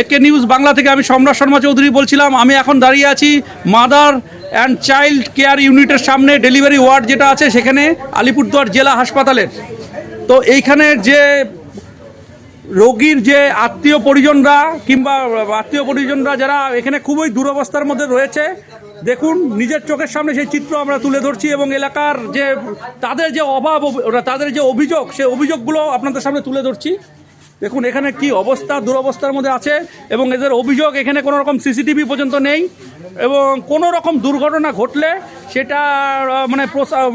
একে নিউজ বাংলা থেকে আমি সম্রাট শর্মা চৌধুরী বলছিলাম, আমি এখন দাঁড়িয়ে আছি মাদার অ্যান্ড চাইল্ড কেয়ার ইউনিটের সামনে ডেলিভারি ওয়ার্ড যেটা আছে সেখানে আলিপুরদুয়ার জেলা হাসপাতালের। তো এইখানে যে রোগীর যে আত্মীয় পরিজনরা কিংবা আত্মীয় পরিজনরা যারা এখানে খুবই দুরবস্থার মধ্যে রয়েছে, দেখুন, নিজের চোখের সামনে সেই চিত্র আমরা তুলে ধরছি এবং এলাকার যে তাদের যে অভাব তাদের যে অভিযোগ, সেই অভিযোগগুলো আপনাদের সামনে তুলে ধরছি। দেখুন, এখানে কি অবস্থা, দুরবস্থার মধ্যে আছে এবং এদের অভিযোগ এখানে কোনো রকম সিসিটিভি পর্যন্ত নেই এবং কোনো রকম দুর্ঘটনা ঘটলে সেটা মানে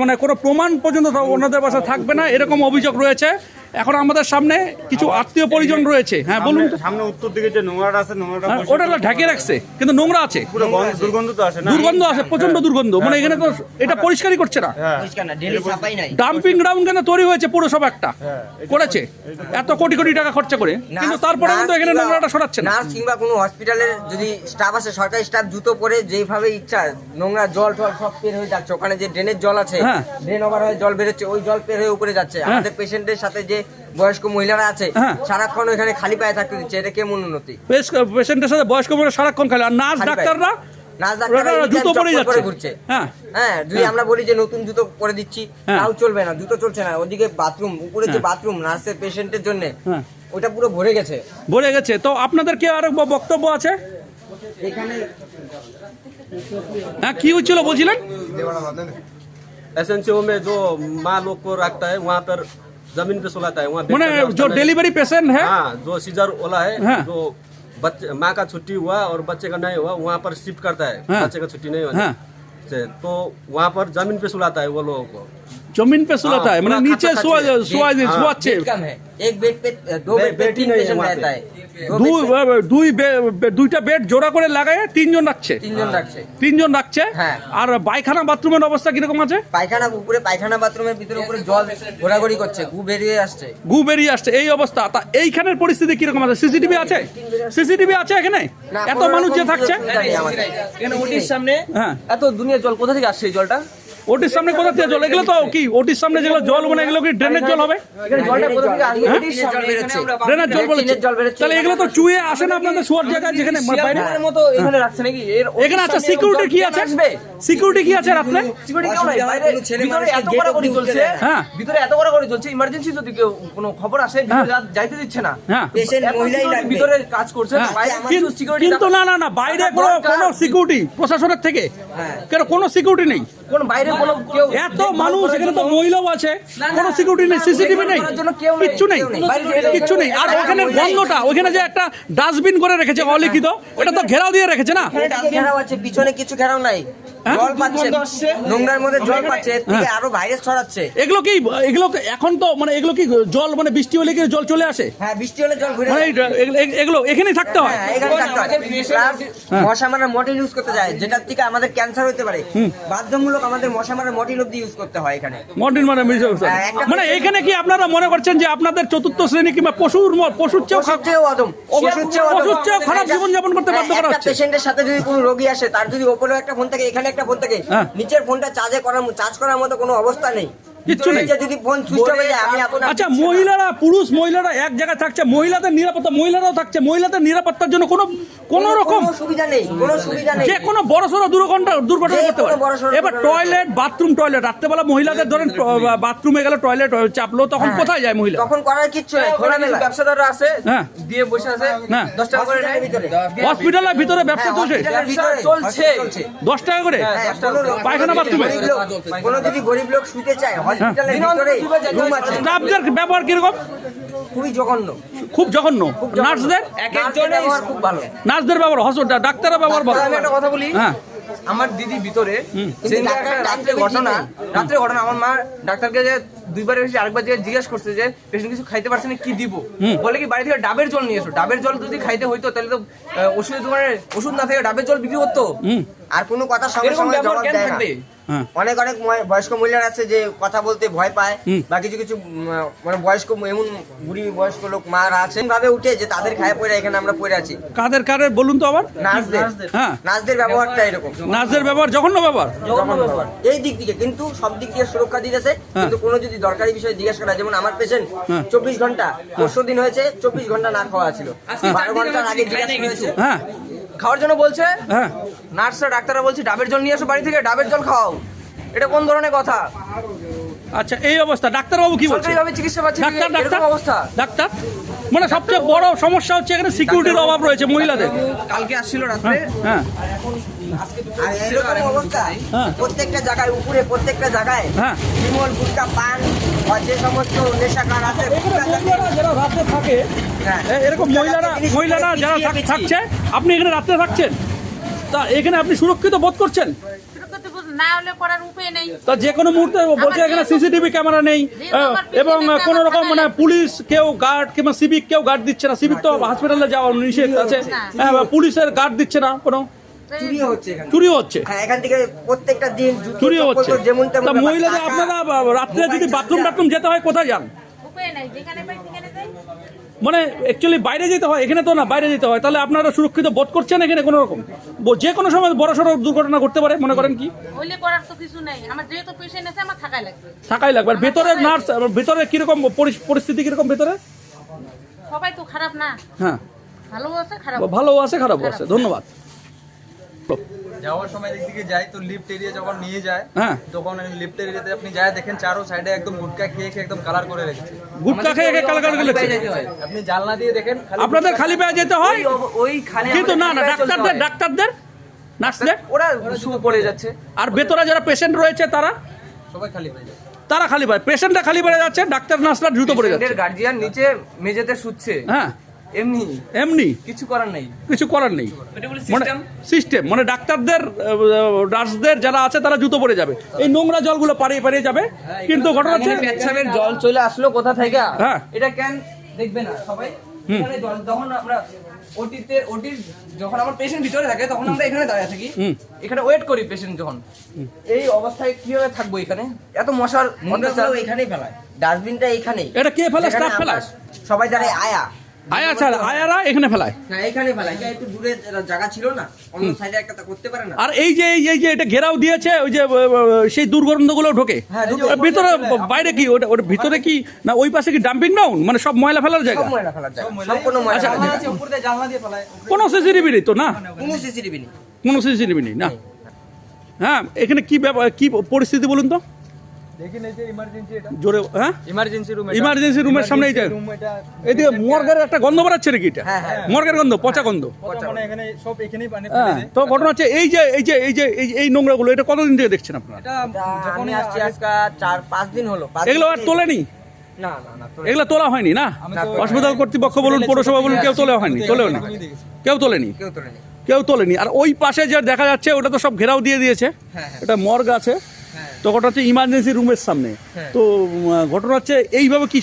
মানে কোনো প্রমাণ পর্যন্ত ওনাদের বাসা থাকবে না। এরকম অভিযোগ রয়েছে। এখন আমাদের সামনে কিছু আত্মীয় পরিজন রয়েছে। হ্যাঁ বলুন সামনে- উত্তর দিকে যে নোংরাটা আছে নোংরাটা হ্যাঁ, ওটা ঢাকে রাখছে কিন্তু নোংরা আছে। পুরো দুর্গন্ধ তো আসে না। দুর্গন্ধ আছে প্রচণ্ড দুর্গন্ধ। মানে এখানে তো এটা পরিষ্কারই করছে না। হ্যাঁ। পরিষ্কার না ডেলি সাফাই নাই। ডাম্পিং গ্রাউন্ড কেন তৈরি হয়েছে পুরসভা একটা? করেছে? এত কোটি কোটি টাকা খরচা করে। কিন্তু তারপরে কিন্তু এখানে নোংরাটা সরাচ্ছে না। কিংবা কোনো হসপিটালের যদি স্টাফ আছে সরকারি স্টাফ জুতো পরে যেভাবে ইচ্ছা নোংরা জল টল সব বের হয়ে যাচ্ছে। ওখানে যে ড্রেনের জল আছে হ্যাঁ। ড্রেন ওভার হয়ে জল বেরোচ্ছে ওই জল বের হয়ে উপরে যাচ্ছে। আমাদের পেশেন্টের সাথে যে বয়স্ক মহিলারা আছে হ্যাঁ। সারাক্ষণ ওখানে খালি পায়ে থাকতে দিচ্ছে এটা কেমন উন্নতি পেশেন্টের সাথে বয়স্ক মানুষ সারাক্ষণ খালি আর নার্স খালি পায়ে। ডাক্তাররা নার্স ডাক্তাররা ওরা anytime জুতো পরে চপ্পল যাচ্ছে ঘুরছে হ্যাঁ হ্যাঁ যদি আমরা বলি যে নতুন জুতো পরে দিচ্ছি হ্যাঁ। তাও চলবে না জুতো চলছে না ওদিকে বাথরুম উপরে যে হ্যাঁ। বাথরুম নার্সের পেশেন্টের জন্য হ্যাঁ। ওটা পুরো ভরে গেছে ভরে গেছে তো আপনাদের কি আর ব- বক্তব্য আছে এখানে হ্যাঁ কি হচ্ছিল বলছিলেন एस में जो माँ लोग को रखता है वहाँ पर ज़मीन पे सुलाता है वहाँ जो डिलीवरी पेशेंट है हाँ जो सीजर वाला है हाँ। जो बच्चे माँ का छुट्टी हुआ और बच्चे का नहीं हुआ वहाँ पर शिफ्ट करता है हाँ। बच्चे का छुट्टी नहीं हुआ हाँ। तो वहाँ पर ज़मीन पे सुलाता है वो लोगों को जमीन पे सुलाता है हाँ, মানে पूरा নিচে खाचा শোয়া खाची है। শোয়া हाँ, শোয়াচ্ছে बेड कम है एक बेड पे दो बे- बेड पे बेड ही तीन नहीं है पेशेंट वहाँ रहता पे। है दो দুই बेड पे দুই বে- বে- দুইটা বেড জোড়া করে লাগায় তিনজন রাখছে তিনজন রাখছে তিনজন রাখছে হ্যাঁ। আর পায়খানা বাথরুমের অবস্থা কিরকম আছে পায়খানা উপরে পায়খানা বাথরুমের ভিতরে উপরে জল ঘোরাঘুরি করছে গু বেরিয়ে আসছে গু বেরিয়ে আসছে এই অবস্থা তা এইখানের পরিস্থিতি কিরকম আছে সিসিটিভি আছে সিসিটিভি আছে এখানে না, এত কোনো মানুষ যে রকম থাকছে সুযোগ নেই আমাদের। এখানে ওটির সামনে হ্যাঁ এত দুনিয়া জল কোথা থেকে আসছে এই জলটা ওটির সামনে কোথা থেকে জল? এগুলো তো কি ওটির সামনে যেগুলো জল মানে এগুলো কি ড্রেনের জল হবে? হ্যাঁ? ড্রেনের জল বেরোচ্ছে। তাহলে এগুলো তো চুয়ে আসে না আপনাদের শোয়ার জায়গায় যেখানে বাইরে? মতো এখানে রাখছে নাকি? এখানে আছে? সিকিউরিটি কি আছে সিকিউরিটি কি আছে? রাত্রে হয়, ভিতরে এত অবধি চলছে। হ্যাঁ। ইমার্জেন্সি যদি কেউ কোনো খবর আসে ভিতরে যাইতে দিচ্ছে না। হ্যাঁ। ভিতরে কাজ করছে হ্যাঁ, কিন্তু না না না বাইরে একটা কোনো সিকিউরিটি প্রশাসনের থেকে হ্যাঁ। কেন কোনো সিকিউরিটি নেই? কোন বাইরে কোনো কেউ এত মানুষ এখানে তো মহিলাও আছে। কোনো সিকিউরিটি নেই সিসিটিভি নেই। কিচ্ছু নেই। কিচ্ছু নেই। আর ওখানে গন্ধটা ওখানে যে একটা ডাস্টবিন করে রেখেছে অলিখিত ওটা তো ঘেরাও দিয়ে রেখেছে না? ঘেরাও আছে পিছনে কিছু ঘেরাও নাই। হ্যাঁ? জল পাচ্ছে। নোংরার মধ্যে জল পাচ্ছে এর থেকে আরও ভাইরাস ছড়াচ্ছে। এগুলো কি এগুলো এখন তো মানে এগুলো কি জল মানে বৃষ্টি হলে কি জল চলে আসে? হ্যাঁ বৃষ্টি হলে জল ঘুরে মানে এগুলো- এখানেই থাকতে হয়? হ্যাঁ, এখানে থাকতে হয়। মশা মারার ইউজ করতে যায় যেটার থেকে আমাদের ক্যান্সার হতে পারে। বাধ্যমূলক আমাদের মশা মারার অব্দি ইউজ করতে হয় এখানে। মর্নিং মানে মিশে- হ্যাঁ, মানে এখানে কি আপনারা মনে করছেন যে আপনাদের চতুর্থ শ্রেণি কিংবা পশুর পশুর চেয়েও অদম পশুর চেয়েও খারাপ জীবনযাপন করতে বাধ্য করা হচ্ছে। পেশেন্টের সাথে যদি কোনো রোগী আসে তার যদি ওপরেও একটা ফোন থাকে এখানে একটা ফোন থাকে হ্যাঁ। নিচের ফোনটা চার্জে করার চার্জ করার মতো কোনো অবস্থা নেই কিচ্ছু নেই। হয়ে আচ্ছা মহিলারা পুরুষ মহিলারা এক জায়গায় থাকছে মহিলাদের নিরাপত্তা মহিলারাও থাকছে মহিলাদের নিরাপত্তার জন্য কোনো কোনো রকম সুবিধা নেই কোনো সুবিধা নেই। যে কোনো বড় সড়ো দুর্ঘটনা দুর্ঘটনা করতে পারে। এবার টয়লেট বাথরুম টয়লেট রাত্রেবেলা মহিলাদের ধরেন বাথরুমে গেলে টয়লেট চাপলো তখন কোথায় যায় মহিলা? তখন করার কিচ্ছু নেই ব্যবসাদাররা আছে হ্যাঁ। দিয়ে বসে আছে। হ্যাঁ। দশ টাকা করে হসপিটালের ভিতরে। ব্যবসা হ্যাঁ, চলছে ভিতরে চলছে। দশ টাকা করে? হ্যাঁ, পায়খানা বাথরুমে? কোনো যদি গরিব লোক শুতে চায় হসপিটালের দিনে অন্তত ভিতরে দুবার যায়, রুম আছে। স্টাফদের ব্যবহার কীরকম? খুবই জঘন্য। খুব জঘন্য। নার্সদের? এক নার্সের একজনের ব্যবহার খুব ভালো। নার্সদের ব্যবহার হসপিটাল ডাক্তারের ব্যবহার ভালো। আমি একটা কথা বলি। হ্যাঁ। আমার দিদি ভিতরে রাত্রে ঘটনা রাত্রে ঘটনা আমার মা ডাক্তারকে যে দুইবার এসে আরেকবার যে জিজ্ঞেস করছে যে পেশেন্ট কিছু খাইতে পারছে না কি দিব? বলে কি বাড়ি থেকে ডাবের জল নিয়ে এসো। ডাবের জল যদি খাইতে হইতো তাহলে তো ওষুধের দোকানে ওষুধ না থেকে ডাবের জল বিক্রি করতো। আর কোনো কথা সঙ্গে সঙ্গে জবাব কেন দেয় না। থাকবে? অনেক অনেক বয়স্ক মহিলারা আছে যে কথা বলতে ভয় পায় বা কিছু কিছু মানে বয়স্ক এমন বুড়ি বয়স্ক লোক মারা আছেন ভাবে উঠে যে তাদের খায় পড়ে এখানে আমরা পড়ে আছি। কাদের কাদের বলুন তো আবার? নার্সদের। হ্যাঁ। নার্সদের ব্যবহারটা এরকম। নার্সের ব্যবহার জঘন্য ব্যবহার। ব্যবহার। এই দিক থেকে কিন্তু সব দিক দিয়ে সুরক্ষা দিতেছে। কিন্তু কোনো যদি দরকারি বিষয় জিজ্ঞেস করা যেমন আমার পেশেন্ট হ্যাঁ। চব্বিশ ঘণ্টা পরশু দিন হয়েছে চব্বিশ ঘণ্টা না খাওয়া ছিল। বারো ঘণ্টার আগে জিজ্ঞাসা হয়েছে। হ্যাঁ। খাওয়ার জন্য বলছে? হ্যাঁ। নার্সরা ডাক্তাররা বলছে ডাবের জল নিয়ে এসো বাড়ি থেকে ডাবের জল খাওয়াও এটা কোন ধরনের কথা? আচ্ছা এই অবস্থা। ডাক্তারবাবু কি বলছে? সরকারি ভাবে চিকিৎসা পাচ্ছে ডাক্তার ডাক্তার অবস্থা। ডাক্তার মানে সবচেয়ে বড় সমস্যা হচ্ছে এখানে সিকিউরিটির অভাব রয়েছে মহিলাদের। কালকে আসছিল রাত্রে। হ্যাঁ। আর এরকম অবস্থা। হ্যাঁ। প্রত্যেকটা জায়গায় উপরে প্রত্যেকটা জায়গায় হ্যাঁ। বিমল গুটকা পান যে সমস্ত নেশাকার আছে যারা রাতে থাকে হ্যাঁ। এরকম মহিলারা মহিলারা যারা থাকছে আপনি এখানে রাত্রে থাকছেন। তা এখানে আপনি সুরক্ষিত বোধ করছেন? না হলে করার উপায় নেই। তা যে কোনো মুহূর্তে বলছে এখানে সিসিটিভি ক্যামেরা নেই এবং কোন রকম মানে পুলিশ কেউ গার্ড কিংবা সিভিক কেউ গার্ড দিচ্ছে না। সিভিক তো হসপিটালে যাওয়া নিষেধ আছে। হ্যাঁ, পুলিশের গার্ড দিচ্ছে না কোনো। চুরিও হচ্ছে এখানে। চুরিও হচ্ছে। হ্যাঁ এখান থেকে প্রত্যেকটা দিন জুতো, চুরিও চপ্পল হচ্ছে। তো যেমন তেমন তা ব্যাপার। মহিলাদের টাকা, আপনারা বা- রাত্রে যদি বাথরুম টাথরুম যেতে হয় কোথায় যান? উপায় নাই যেখানে পাই সেখানে যাই। মানে অ্যাকচুয়ালি বাইরে যেতে হয় এখানে তো না বাইরে যেতে হয়। তাহলে আপনারা সুরক্ষিত বোধ করছেন এখানে কোনো রকম? ব- যে কোনো সময় বড় সড়ো দুর্ঘটনা ঘটতে পারে মনে করেন কি? হইলে করার তো কিছু নাই। আমার যেহেতু পেশেন্ট আছে আমার থাকাই লাগবে। থাকাই লাগবে। আর ভেতরে নার্স ভেতরে কীরকম পরি- পরিস্থিতি কীরকম ভেতরে? সবাই তো খারাপ না। হ্যাঁ। ভালো আছে খারাপ ভালো আছে খারাপও আছে। ধন্যবাদ। যাওয়ার সময় দিক থেকে যাই তো লিফট এরিয়া যখন নিয়ে যায় হ্যাঁ। তখন লিফট এরিয়াতে আপনি যায় দেখেন চারো সাইডে একদম গুটকা খেয়ে খেয়ে একদম কালার করে রেখেছে। গুটকা খেয়ে খেয়ে কালা কালা গেলেছে আপনি জানলা দিয়ে দেখেন খালি আপনাদের খালি পায়ে যেতে হয়? ওই কিন্তু না না খালি পায়ে ডাক্তারদের ডাক্তারদের নার্সদের? ওরা পড়ে যাচ্ছে। আর ভেতরে যারা পেশেন্ট রয়েছে তারা? সবাই খালি হয়ে যায় তারা খালি পায় পেশেন্টরা খালি পড়ে যাচ্ছে ডাক্তার নার্সরা দ্রুত পড়ে যাচ্ছে। গার্জিয়ান নিচে মেঝেতে শুচ্ছে। হ্যাঁ। এমনি? এমনি? কিছু করার নেই। কিছু করার নেই। মানে সিস্টেম সিস্টেম মানে ডাক্তারদের নার্সদের যারা আছে তারা জুতো পড়ে যাবে। এই নোংরা জলগুলো পাড়িয়ে পাড়িয়ে যাবে। কিন্তু ঘটনা হচ্ছে পেচ্ছাপের জল চলে আসলো কোথা থেকে? হ্যাঁ। এটা কেন? দেখবে না সবাই। এখানে জল- যখন আমরা ওটিতে ওটির যখন আমার পেশেন্ট ভিতরে থাকে তখন আমরা এখানে দাঁড়িয়ে থাকি। এখানে ওয়েট করি পেশেন্ট যখন। এই অবস্থায় কীভাবে থাকব এখানে? এত মশার এখানেই ফেলায়। ডাস্টবিনটা এইখানেই এটা কে ফেলে স্টাফ ফেলায়? সবাই দাঁড়ায় আয়া। আয়া ছাড়া আয়ারা এখানে ফেলায়। না এখানে ফেলায়। এটা একটু দূরে জায়গা ছিল না অন্য সাইডে একটা করতে পারে না। আর এই যে এই- এই যে এটা ঘেরাও দিয়েছে ওই যে সেই দুর্গন্ধগুলো ঢোকে। হ্যাঁ, ঢোকে। ভিতরে বাইরে কি ওটা ওটা ভিতরে কি না ওই পাশে কি ডাম্পিং ডাউন মানে সব ময়লা ফেলার জায়গা? সব ময়লা ফেলার জায়গা। সম্পূর্ণ ময়লা আচ্ছা, আছে উপর জানলা দিয়ে ফেলায়। কোনো সিসিটিভি নেই তো না? কোনো সিসিটিভি নেই। কোনো সিসিটিভি নেই না? হ্যাঁ এখানে কি ব্যাপার কি পরিস্থিতি বলুন তো? জোরে হ্যাঁ? ইমার্জেন্সি রুম Emergency room এর সামনে এইটা? এদিকে একটা গন্ধ বেরাচ্ছে নাকি এটা? হ্যাঁ, হ্যাঁ। মর্গের গন্ধ পচা গন্ধ। কথা মানে এখানে সব এখানেই পানি হ্যাঁ তো ঘটনা হচ্ছে এই যে এই যে এই যে এই- এই নোংরাগুলো এটা কতদিন থেকে দেখছেন আপনারা? এগুলো আর তোলেনি? না না না তোলে- এগুলো তোলা হয়নি না? হাসপাতাল কর্তৃপক্ষ বলুন পৌরসভা বলুন কেউ তোলা হয়নি তোলেও না। কেউ তোলেনি। কেউ তোলেনি। কেউ তোলেনি। আর ওই পাশে যে দেখা যাচ্ছে ওটা তো সব ঘেরাও দিয়ে দিয়েছে। এটা মর্গ আছে। তো ঘটনা হচ্ছে ইমার্জেন্সি রুমের সামনে। তো ঘটনা হচ্ছে এইভাবে কি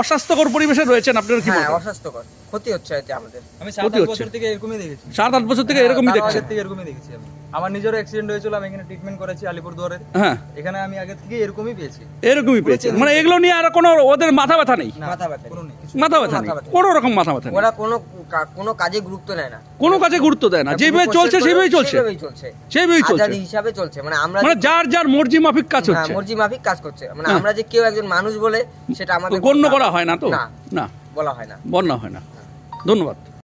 অস্বাস্থ্যকর পরিবেশে রয়েছেন আপনার কি হ্যাঁ অস্বাস্থ্যকর। ক্ষতি হচ্ছে আমাদের। আমি সাত আট বছর থেকে এরকমই দেখেছি। সাত আট বছর থেকে এরকমই এরকমই দেখেছি আমি। আমার নিজেরও অ্যাক্সিডেন্ট হয়েছিল আমি এখানে ট্রিটমেন্ট করেছি আলিপুরদুয়ারের হ্যাঁ। এখানে আমি আগে থেকে এরকমই পেয়েছি। এরকমই পেয়েছে। মানে এগুলো নিয়ে আর কোনো ওদের মাথা ব্যথা নেই? মাথা ব্যথা কোনো নেই মাথা ব্যথা নেই। কোনো রকম মাথা ব্যথা নেই। ওরা কোনো কোনো কাজে গুরুত্ব নেয় না। কোনো কাজে গুরুত্ব দেয় না। যেভাবে চলছে সেভাবেই চলছে। সেভাবেই চলছে। সেভাবেই চলছে। আজাদি হিসাবে চলছে। মানে আমরা মানে যার যার মর্জি মাফিক কাজ হ্যাঁ, হচ্ছে। মর্জি মাফিক কাজ করছে। মানে হ্যাঁ। আমরা যে কেউ একজন মানুষ বলে সেটা আমাদের গণ্য করা হয় না তো? না না। বলা হয় না। বন্যা হয় না। ধন্যবাদ।